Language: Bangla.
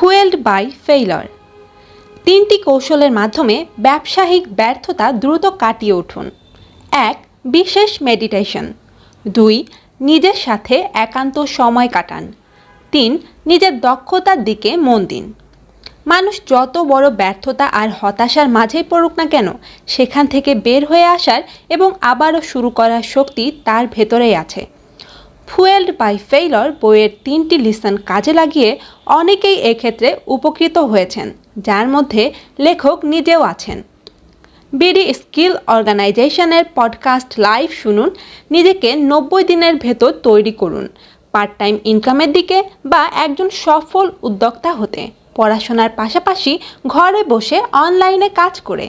Fuelled by failure. তিনটি কৌশলের মাধ্যমে ব্যবসায়িক ব্যর্থতা দ্রুত কাটিয়ে উঠুন। এক, বিশেষ মেডিটেশন। দুই, নিজের সাথে একান্ত সময় কাটান। তিন, নিজের দক্ষতার দিকে মন দিন। মানুষ যত বড় ব্যর্থতা আর হতাশার মাঝেই পড়ুক না কেন, সেখান থেকে বের হয়ে আসার এবং আবারও শুরু করার শক্তি তার ভেতরেই আছে। ফুয়েলড বাই ফেইলর বইয়ের তিনটি লিসন কাজে লাগিয়ে অনেকেই এক্ষেত্রে উপকৃত হয়েছেন, যার মধ্যে লেখক নিজেও আছেন। বিডি স্কিল অর্গানাইজেশনের পডকাস্ট লাইভ শুনুন, নিজেকে নব্বই দিনের ভেতর তৈরি করুন পার্ট টাইম ইনকামের দিকে বা একজন সফল উদ্যোক্তা হতে, পড়াশোনার পাশাপাশি ঘরে বসে অনলাইনে কাজ করে।